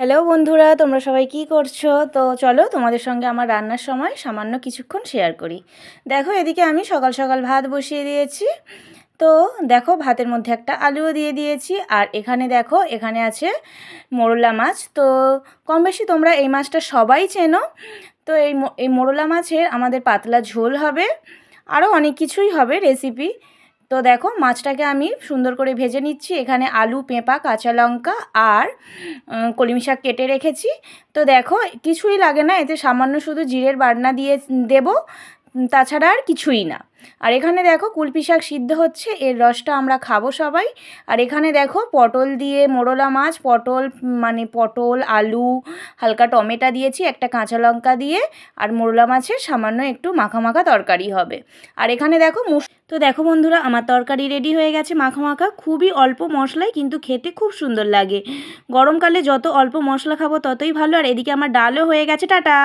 Hello বন্ধুরা, তোমরা সবাই কি করছ? তো চলো তোমাদের সঙ্গে আমার রান্নার সময় সামান্য কিছুক্ষণ শেয়ার করি। দেখো, এদিকে আমি সকাল সকাল ভাত বসিয়ে দিয়েছি। তো দেখো, ভাতের মধ্যে একটা আলুও দিয়ে দিয়েছি। আর এখানে দেখো, এখানে আছে মোরলা মাছ। তো কম বেশি তোমরা এই মাছটা সবাই চেনো। তো এই এই মোরলা মাছের আমাদের পাতলা ঝোল হবে। আরও অনেক কিছুই হবে রেসিপি তো দেখো মাছটাকে আমি সুন্দর করে ভেজে নিচ্ছি। এখানে আলু, পেঁপা, কাঁচা লঙ্কা আর কলিমি শাক কেটে রেখেছি। তো দেখো কিছুই লাগে না, এতে সামান্য শুধু জিরের বাটনা দিয়ে দেব। তাছাড়া আর কিছুই না। আর এখানে দেখো কুলপি শাক সিদ্ধ হচ্ছে, এর রসটা আমরা খাব সবাই। আর এখানে দেখো পটল দিয়ে মোরলা মাছ, পটল মানে পটল, আলু, হালকা টমেটো দিয়েছি, একটা কাঁচা লঙ্কা দিয়ে। আর মোরলা মাছের সামান্য একটু মাখা মাখা তরকারি হবে। আর এখানে দেখো তো দেখো বন্ধুরা, আমার তরকারি রেডি হয়ে গেছে মাখা মাখা। খুবই অল্প মশলায়, কিন্তু খেতে খুব সুন্দর লাগে। গরমকালে যত অল্প মশলা খাব ততই ভালো। আর এদিকে আমার ডালও হয়ে গেছে, টাটা!